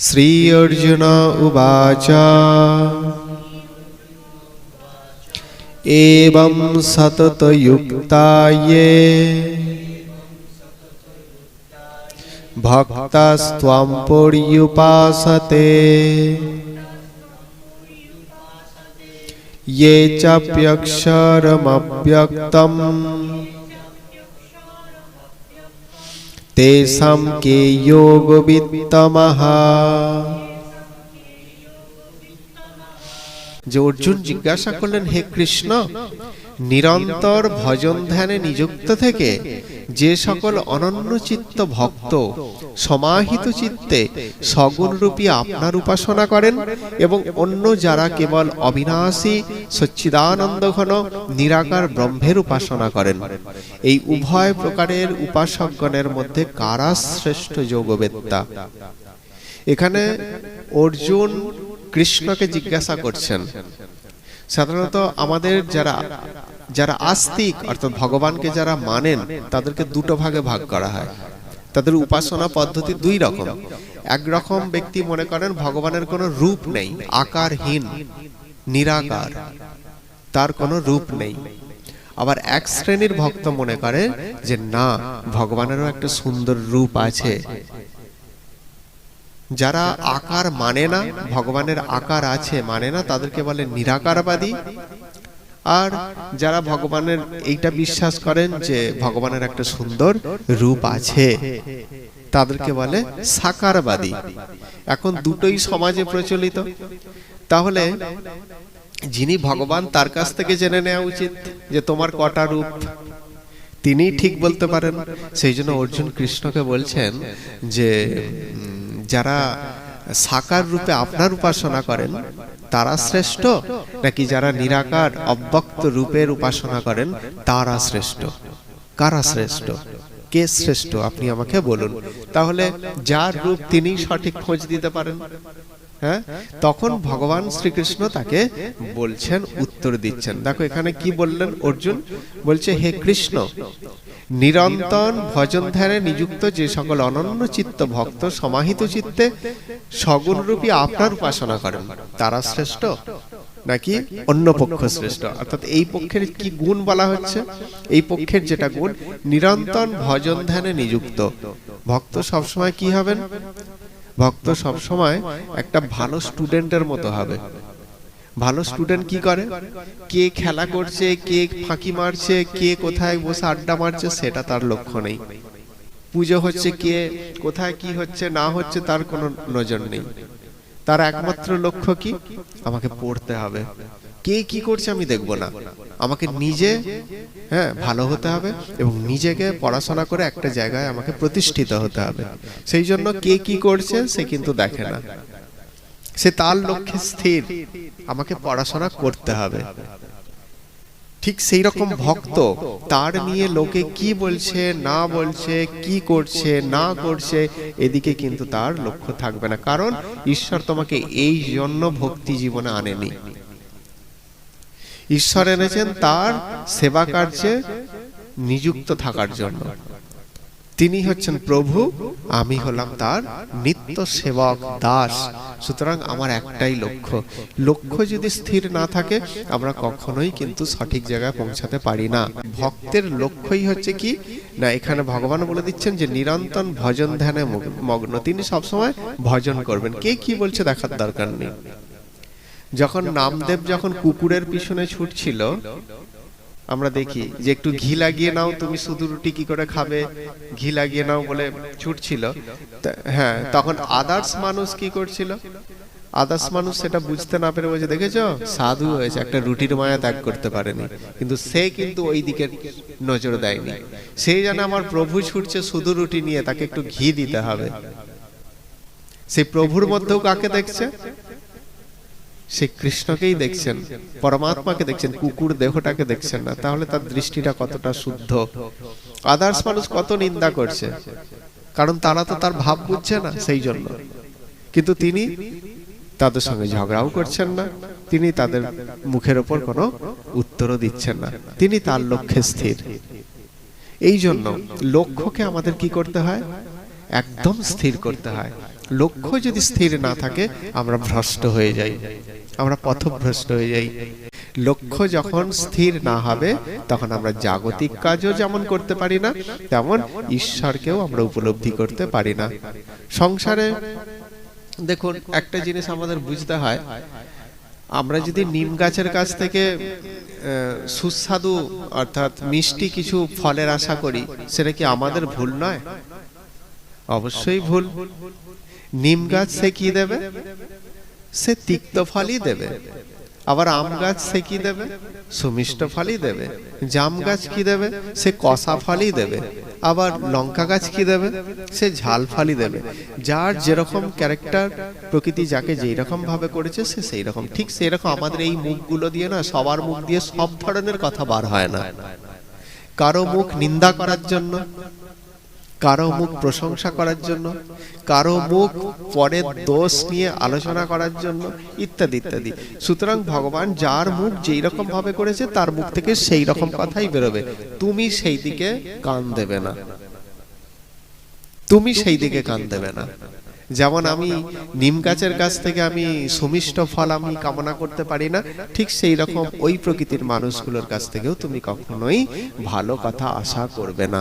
श्री अर्जुन उवाच। एवं सततयुक्ता ये भक्तास्त्वां पर्युपासते। ये चाप्यक्षरमव्यक्तम्। तेषां के योगवित्तमः যে অর্জুন জিজ্ঞাসা করলেন হে কৃষ্ণ নিরন্তর ভজন ধ্যানে নিযুক্ত থেকে যে সকল অনন্য চিত্ত ভক্ত সমাহিত চিত্তে সগুণরূপী আপনার উপাসনা করেন এবং অন্য যারা কেবল অবিনাশী সচ্চিদানন্দ ঘন নিরাকার ব্রহ্মের উপাসনা করেন, এই উভয় প্রকারের উপাসকগণের মধ্যে কারা শ্রেষ্ঠ যোগবেত্তা? এখানে অর্জুন কৃষ্ণকে জিজ্ঞাসা করছেন। সাধারণত আমাদের যারা যারা আস্তিক, অর্থাৎ ভগবানকে যারা মানেন, তাদেরকে দুটো ভাগে ভাগ করা হয়। তাদের উপাসনা পদ্ধতি দুই রকম। এক রকম ব্যক্তি মনে করেন ভগবানের কোনো রূপ নেই, আকারহীন, নিরাকার, তার কোনো রূপ নেই। আবার এক শ্রেণির ভক্ত মনে করে যে, না, ভগবানেরও একটা সুন্দর রূপ আছে। যারা আকার মানে না, ভগবানের আকার আছে মানে না, তাদেরকে বলে নিরাকারবাদী। আর যারা ভগবানের এইটা বিশ্বাস করেন যে ভগবানের একটা সুন্দর রূপ আছে, তাদেরকে বলে সাকারবাদী। এখন দুটোই সমাজে প্রচলিত। তাহলে যিনি ভগবান, তার কাছ থেকে জেনে নেওয়া উচিত যে তোমার কটা রূপ। তিনি ঠিক বলতে পারেন। সেই জন্য অর্জুন কৃষ্ণকে বলছেন যে যারা সাকার রূপে আপনার উপাসনা করেন, তারা শ্রেষ্ঠ? নাকি যারা নিরাকার, অব্যক্ত রূপের উপাসনা করেন, তারা শ্রেষ্ঠ? কারা শ্রেষ্ঠ? কে শ্রেষ্ঠ? আপনি আমাকে বলুন। তাহলে যার রূপ তিনি সঠিক খোঁজ দিতে পারেন? হ্যাঁ? তখন ভগবান শ্রীকৃষ্ণ তাকে বলছেন, উত্তর দিচ্ছেন। দেখো, এখানে কি বললেন অর্জুন? বলছে, হে কৃষ্ণ, নিরন্তর ভজন ধ্যানে নিযুক্ত যে সকল অনন্য চিত্ত ভক্ত সমাহিত চিত্তে সগুণরূপী আপনার উপাসনা করেন। তারা শ্রেষ্ঠ? নাকি অন্য পক্ষ শ্রেষ্ঠ? অর্থাৎ এই পক্ষের কি গুণ বলা হচ্ছে? এই পক্ষের যেটা গুণ, নিরন্তর ভজন ধ্যানে নিযুক্ত। ভক্ত সবসময় কি হবেন? ভক্ত সবসময় একটা ভালো স্টুডেন্টের মতো হবে। ভালো স্টুডেন্ট কি করে? কে খেলা করছে, কে ফাঁকি মারছে, কে কোথায় বসে আড্ডা মারছে, সেটা তার লক্ষ্য নেই। পুজো হচ্ছে কে, কোথায় কি হচ্ছে, না হচ্ছে তার কোনো নজর নেই। তার একমাত্র লক্ষ্য কি? আমাকে পড়তে হবে। কে কি করছে আমি দেখব না। আমাকে নিজে হ্যাঁ ভালো হতে হবে এবং নিজেকে পড়াশোনা করে একটা জায়গায় আমাকে প্রতিষ্ঠিত হতে হবে। সেই জন্য কে কি করছে সে কিন্তু দেখে না। সে তার লক্ষ্যে স্থির। আমাকে পড়াশোনা করতে হবে। ঠিক সেই রকম ভক্ত তার নিয়ে লোকে কি বলছে না বলছে কি করছে না করছে এদিকে কিন্তু তার লক্ষ্য থাকবে না। কারণ ঈশ্বর তোমাকে এই জন্য ভক্তি জীবনে আনেনি। ঈশ্বর এনেছেন তার সেবা কার্যে নিযুক্ত থাকার জন্য। তিনি হচ্ছেন প্রভু, আমি হলাম তার নিত্য সেবক দাস। সুতরাং আমার একটাই লক্ষ্য। লক্ষ্য যদি স্থির না থাকে, আমরা কখনোই কিন্তু সঠিক জায়গায় পৌঁছাতে পারি না। ভক্তের লক্ষ্যই হচ্ছে কি? না, এখানে ভগবান বলে দিচ্ছেন যে, নিরন্তর ভজন ধ্যানে মগ্ন তিনি সবসময় ভজন করবেন। কে কি বলছে দেখার দরকার নেই। যখন নামদেব যখন কুকুরের পিছনে ছুটছিল আমরা দেখি যে একটু ঘি লাগিয়ে নাও, তুমি শুধু রুটি কি করে খাবে? ঘি লাগিয়ে নাও বলে ছুটছিল। হ্যাঁ তখন আদার্স মানুষ কি করছিল? আদার্স মানুষ সেটা বুঝতে না পেরে বলছে, দেখেছ? সাধু হয়েছে, একটা রুটির মায়া ত্যাগ করতে পারেনি। কিন্তু সে কিন্তু ওই দিকে নজর দেয়নি। সে যেন আমার প্রভু ছুটছে, শুধু রুটি নিয়ে তাকে একটু ঘি দিতে হবে। সেই প্রভুর মধ্যেও কাকে দেখছে? সে কৃষ্ণকেই দেখছেন, পরমাত্মাকে দেখছেন, কুকুর দেহটাকে দেখছেন না, তাহলে তার দৃষ্টিটা কতটা শুদ্ধ? আদার্স মানুষ কত নিন্দা করছে, কারণ তারা তো তার ভাব বুঝছে না সেই জন্য। কিন্তু তিনি তাদের সঙ্গে ঝগড়াও করছেন না, তিনি তাদের মুখের ওপর কোনো উত্তরও দিচ্ছেন না, তিনি তার লক্ষ্যে স্থির। এই জন্য লক্ষ্যকে আমাদের কি করতে হয়? একদম স্থির করতে হয়। লক্ষ্য যদি স্থির না থাকে, আমরা ভ্রষ্ট হয়ে যাই। আমরা পথভ্রষ্ট হয়ে যাই। লক্ষ্য যখন স্থির না হবে, তখন আমরা জাগতিক কাজও যেমন করতে পারি না, তেমন ঈশ্বরকেও আমরা উপলব্ধি করতে পারি না। সংসারে দেখুন, একটা জিনিস আমাদের বুঝতে হয়, আমরা যদি নিম গাছের কাছ থেকে সুস্বাদু অর্থাৎ মিষ্টি কিছু ফলের আশা করি, সেটা কি আমাদের ভুল নয়? অবশ্যই ভুল। নিম গাছ সে কি দেবে? সে তিক্ত ফলই দেবে। আবার আম গাছ সে কি দেবে? সুমিষ্ট ফলই দেবে। জাম গাছ কি দেবে? সে কষা ফলই দেবে। আবার লঙ্কা গাছ কি দেবে? সে ঝাল ফলই দেবে। যার যেরকম ক্যারেক্টার প্রকৃতি যাকে যেই রকম ভাবে করেছে, সে সেই রকম। ঠিক সেই রকম আমাদের এই মুখগুলো দিয়ে না, সবার মুখ দিয়ে সব ধরনের কথা বার হয় না। কারও মুখ নিন্দা করার জন্য কারও মুখ প্রশংসা করার জন্য, কারও মুখ পরের দোষ নিয়ে আলোচনা করার জন্য, ইত্যাদি ইত্যাদি। সুতরাং ভগবান যার মুখ যেই রকম ভাবে করেছে, তার মুখ থেকে সেই রকম কথাই বেরোবে। তুমি সেই দিকে কান দেবে না। তুমি সেই দিকে কান দেবে না। যেমন আমি নিম গাছের কাছ থেকে আমি সুমিষ্ট ফল আমি কামনা করতে পারি না। ঠিক সেই রকম ওই প্রকৃতির মানুষগুলোর কাছ থেকেও তুমি কখনোই ভালো কথা আশা করবে না।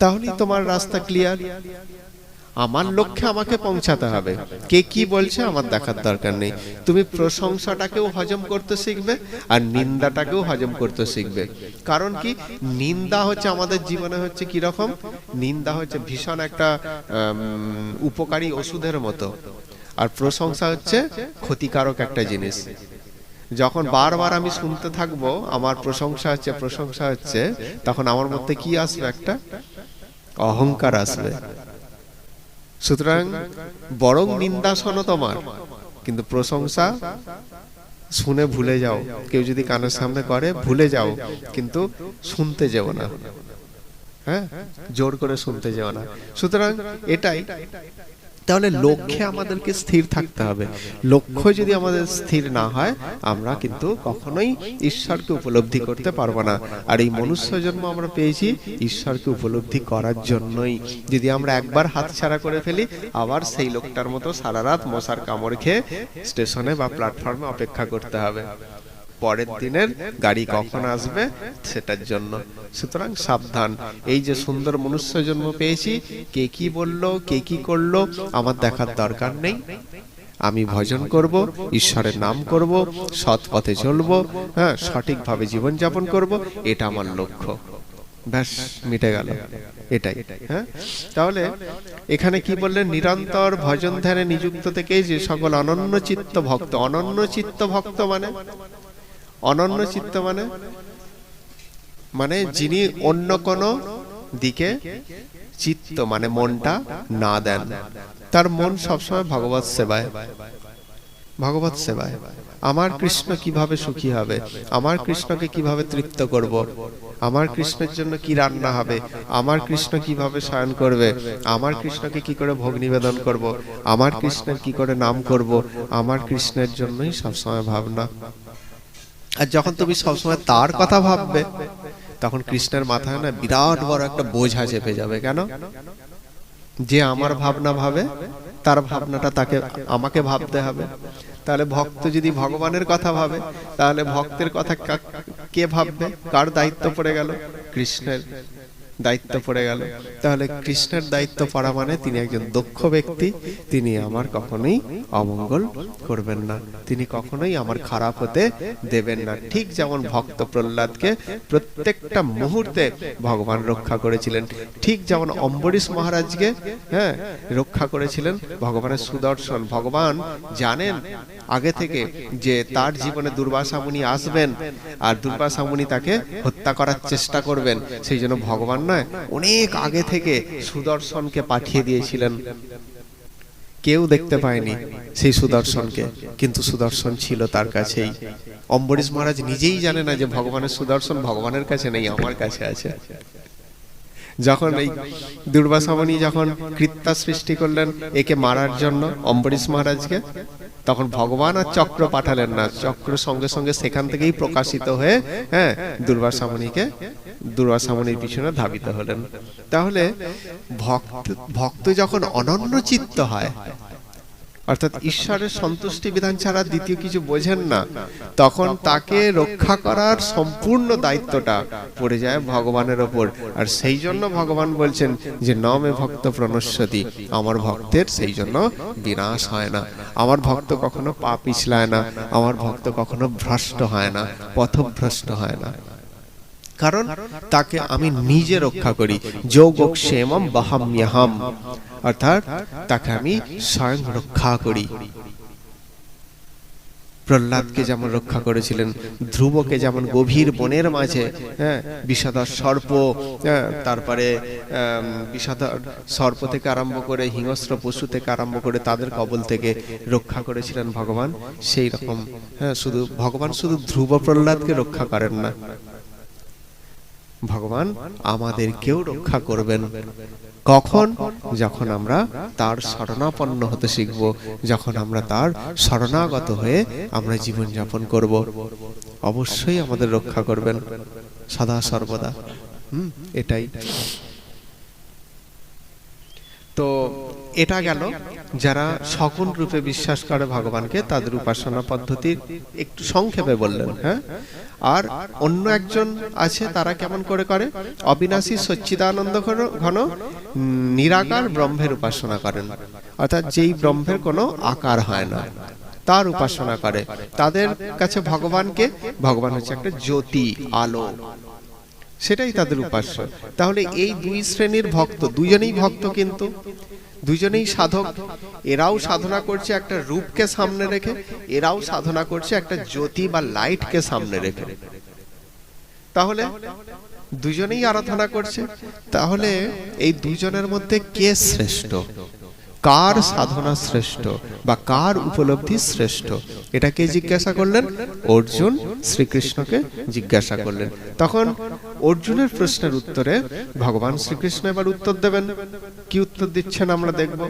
তাহলেই তোমার রাস্তা ক্লিয়ার আমার লক্ষ্যে আমাকে পৌঁছাতে হবে। কে কি বলছে আমার দেখার দরকার নেই। তুমি প্রশংসাটাকেও হজম করতে শিখবে আর নিন্দাটাকেও হজম করতে শিখবে। কারণ কি? নিন্দা হচ্ছে আমাদের জীবনে হচ্ছে কি রকম? নিন্দা হচ্ছে ভীষণ একটা উপকারী ওষুধের মতো। আর প্রশংসা হচ্ছে ক্ষতিকারক একটা জিনিস। যখন বারবার আমি শুনতে থাকব আমার প্রশংসা হচ্ছে প্রশংসা হচ্ছে তখন আমার মধ্যে কি আসবে একটা? অহংকার আসবে। সুতরাং বরং নিন্দা শোনো তোমার, কিন্তু প্রশংসা শুনে ভুলে যাও। কেউ যদি কানের সামনে করে, ভুলে যাও, কিন্তু শুনতে যেও না। হ্যাঁ? জোর করে শুনতে যেও না। সুতরাং এটাই তাহলে লক্ষ্যে আমাদেরকে স্থির থাকতে হবে। লক্ষ্য যদি আমাদের স্থির না হয় আমরা কিন্তু কখনোই ঈশ্বরকে উপলব্ধি করতে পারব না। আর এই মনুষ্য জন্ম আমরা পেয়েছি ঈশ্বরকে উপলব্ধি করার জন্যই। যদি আমরা একবার হাতছাড়া করে ফেলি আবার সেই লোকটার মতো সারা রাত মশার কামড় খেয়ে স্টেশনে বা প্ল্যাটফর্মে অপেক্ষা করতে হবে। পরের দিনের গাড়ি কখন আসবে সেটার জন্য। সুতরাং সাবধান। এই যে সুন্দর মনুষ্য জন্ম পেয়েছি কে কি বলল কে কি করল আমার দেখার দরকার নেই। আমি ভজন করব ঈশ্বরের নাম করব সৎ পথে চলবো হ্যাঁ সঠিকভাবে জীবনযাপন করব এটা আমার লক্ষ্য। ব্যাস মিটে গেল। এটাই হ্যাঁ? তাহলে এখানে কি বললেন? নিরন্তর ভজন ধ্যানে নিযুক্ত থেকে যে সকল অনন্য চিত্ত ভক্ত অনন্য চিত্ত ভক্ত মানে? অনন্য চিত্ত মানে? মানে যিনি অন্য কোন দিকে চিত্ত মানে মনটা না দেন। তার মন সবসময় ভগবত সেবায়। ভগবত সেবায়। আমার কৃষ্ণ কীভাবে সুখী হবে? আমার কৃষ্ণকে কীভাবে তৃপ্ত করব। আমার কৃষ্ণের জন্য কি রান্না হবে? আমার কৃষ্ণ কীভাবে শয়ন করবে? আমার কৃষ্ণকে কি করে ভোগ নিবেদন করব। আমার কৃষ্ণের কি করে নাম করব। আমার কৃষ্ণের জন্যই সবসময় ভাবনা। আর যখন তুমি সবসময় তার কথা ভাববে, তখন কৃষ্ণের মাথায় না বিরাট বড় একটা বোঝা চেপে যাবে, কেন? যে আমার ভাবনা ভাবে, তার ভাবনাটা তাকে, আমাকে ভাবতে হবে। তাহলে ভক্ত যদি ভগবানের কথা ভাবে, তাহলে ভক্তের কথা কে ভাববে? কার দায়িত্ব পড়ে গেল? কৃষ্ণের। দায়িত্ব পড়ে গেল। তাহলে কৃষ্ণের দায়িত্ব পড়া মানে তিনি একজন দক্ষ ব্যক্তি, তিনি আমার কখনোই অমঙ্গল করবেন না। তিনি কখনোই আমার খারাপ হতে দেবেন না। ঠিক যেমন ভক্ত প্রহ্লাদকে প্রত্যেকটা মুহূর্তে ভগবান রক্ষা করেছিলেন, ঠিক যেমন অম্বরীশ মহারাজকে হ্যাঁ রক্ষা করেছিলেন ভগবানের সুদর্শন। ভগবান জানেন আগে থেকে যে তার জীবনে দুর্বাসা মুনি আসবেন আর দুর্বাসা মুনি তাকে হত্যা করার চেষ্টা করবেন। সেই জন্য ভগবান নয়, অনেক আগে থেকে সুদর্শনকে পাঠিয়ে দিয়েছিলেন। কেউ দেখতে পায়নি সেই সুদর্শনকে, কিন্তু সুদর্শন ছিল তার কাছেই। অম্বরীশ মহারাজ নিজেই জানে না যে ভগবানের সুদর্শন ভগবানের কাছে নেই, আমার কাছে আছে। যখন এই দুর্বাসামণি যখন কৃত্যা সৃষ্টি করলেন, একে মারার জন্য অম্বরীশ মহারাজকে তখন ভগবান আর চক্র পাঠালেন না। চক্র সঙ্গে সঙ্গে সেখান থেকেই প্রকাশিত হয়ে হ্যাঁ দুর্বাসামণিকে দুর্বাসামণির পিছনে ধাবিত হলেন। তাহলে ভক্ত ভক্ত যখন অনন্য চিত্ত হয় অর্থাৎ ঈশ্বরের সন্তুষ্টি বিধান ছাড়া দ্বিতীয় কিছু বোঝেন না। তখন তাকে রক্ষা করার সম্পূর্ণ দায়িত্বটা পড়ে যায় ভগবানের ওপর। আর সেই জন্য ভগবান বলছেন যে নমে ভক্ত প্রণস্বতী আমার ভক্তের সেই জন্য বিনাশ হয় না। আমার ভক্ত কখনো পা পিছলায় না আমার ভক্ত কখনো ভ্রষ্ট হয় না পথভ্রষ্ট হয় না। কারণ তাকে আমি নিজে রক্ষা করি। যোগক্ষেমম বাহাম্যহম অর্থাৎ তাকে আমি স্বয়ং রক্ষা করি। প্রহ্লাদকে যেমন রক্ষা করেছিলেন ধ্রুবকে যেমন গভীর বনের মাঝে হ্যাঁ বিষাদর সর্প হ্যাঁ, তারপরে আম, বিষাদর সর্প থেকে আরম্ভ করে হিংস্র পশু থেকে আরম্ভ করে তাদের কবল থেকে রক্ষা করেছিলেন ভগবান। সেই রকম হ্যাঁ শুধু ভগবান শুধু ধ্রুব প্রহ্লাদকে রক্ষা করেন না। ভগবান আমাদেরকেও রক্ষা করবেন। কখন? যখন আমরা তার শরণাপন্ন হতে শিখব, যখন আমরা তার শরণাগত হয়ে আমরা জীবন যাপন করব। অবশ্যই আমাদের রক্ষা করবেন। সদা সর্বদা। হুম, এটাই। তো, এটা গেল। যারা সকল রূপে বিশ্বাস করে ভগবানকে, তাদের উপাসনা পদ্ধতি একটু সংক্ষেপে বললেন হ্যাঁ? আর অন্য একজন আছে, তারা কেমন করে করে? অবিনাশী সচ্চিদানন্দ ঘন নিরাকার ব্রহ্মের উপাসনা করেন। অর্থাৎ যেই ব্রহ্মের কোনো আকার হয় না, তার উপাসনা করে। তাদের কাছে ভগবানকে, ভগবান হচ্ছে একটা জ্যোতি, আলো। সেটাই তাদের উপাস্য। তাহলে এই দুই শ্রেণির ভক্ত, দুজনেই ভক্ত কিন্তু। দুজনেই সাধক। এরাও সাধনা করছে একটা রূপকে সামনে রেখে, এরাও সাধনা করছে একটা জ্যোতি বা লাইটকে সামনে রেখে। তাহলে দুজনেই আরাধনা করছে। তাহলে এই দুজনের মধ্যে কে শ্রেষ্ঠ? কার সাধনা শ্রেষ্ঠ বা কার উপলব্ধি শ্রেষ্ঠ? এটা কে জিজ্ঞাসা করলেন অর্জুন শ্রীকৃষ্ণকে জিজ্ঞাসা করলেন। তখন অর্জুনের প্রশ্নের উত্তরে ভগবান শ্রীকৃষ্ণ এবার উত্তর দেবেন। কি উত্তর দিচ্ছেন আমরা দেখব।